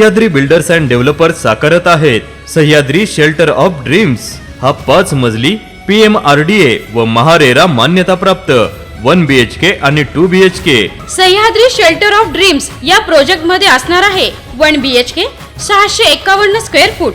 Sahyadri builders and developers साकारत आहेत. Sahyadri shelter of dreams. हा पाच मजली P M R D A व महारेरा मान्यताप्राप्त. वन बी एच के आणि two B H K Sahyadri shelter of dreams या प्रोजेक्टमध्ये असणार आहे. वन बी एच के सहाशे एकावन्न स्क्वेअर फूट.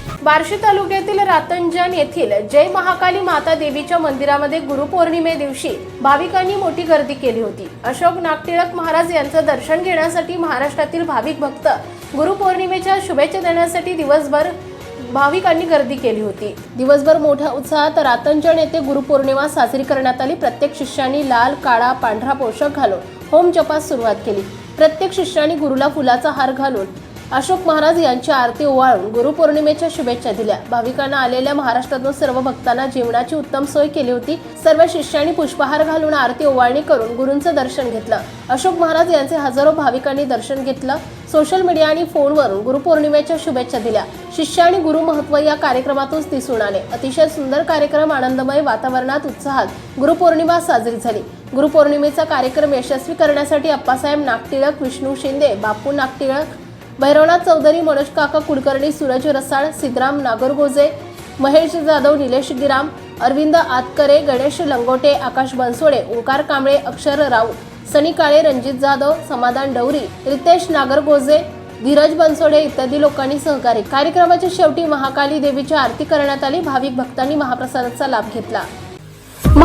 बार्शी तालुक्यातील रातंजन येथील जय महाकाली माता देवीच्या मंदिरामध्ये गुरुपौर्णिमे दिवशी भाविकांनी मोठी गर्दी केली होती. अशोक नागटिळक महाराज यांचं दर्शन घेण्यासाठी महाराष्ट्रातील भाविक भक्त गुरुपौर्णिमेच्या शुभेच्छा देण्यासाठी दिवसभर भाविकांनी गर्दी केली होती. दिवसभर मोठ्या उत्साहात रातंजन येथे गुरुपौर्णिमा साजरी करण्यात आली. प्रत्येक शिष्यानी लाल काळा पांढरा पोषाख घालून होम जपास सुरुवात केली. प्रत्येक शिष्याने गुरुला फुलाचा हार घालून अशोक महाराज यांची आरती ओवाळून गुरुपौर्णिमेच्या शुभेच्छा दिल्या. भाविकांना आलेल्या महाराष्ट्रातून सर्व भक्तांना जेवणाची उत्तम सोय केली होती. सर्व शिष्यांनी पुष्पहार घालून आरती ओवाळणी करून गुरूंचं दर्शन घेतलं. अशोक महाराज यांचे हजारो भाविकांनी दर्शन घेतलं. सोशल मीडिया आणि फोनवरून गुरुपौर्णिमेच्या शुभेच्छा दिल्या. शिष्य आणि गुरु महत्त्व या कार्यक्रमातून दिसून आले. अतिशय सुंदर कार्यक्रम आनंदमय वातावरणात उत्साहात गुरुपौर्णिमा साजरी झाली. गुरुपौर्णिमेचा कार्यक्रम यशस्वी करण्यासाठी अप्पासाहेब नागटिळक विष्णू शिंदे बापू नागटिळक भैरवनाथ चौधरी मनोज काका कुलकर्णी सूरज रसाळ सिद्धराम नागरगोजे महेश जाधव निलेश गिराम अरविंद आतकरे गणेश लंगोटे आकाश बनसोडे ओंकार कांबळे अक्षर राऊत सनी काळे रणजित जाधव समाधान डवरी रितेश नागरगोजे धीरज बनसोडे इत्यादी लोकांनी सहकार्य. कार्यक्रमाच्या शेवटी महाकाली देवीची आरती करण्यात आली. भाविक भक्तांनी महाप्रसादाचा लाभ घेतला.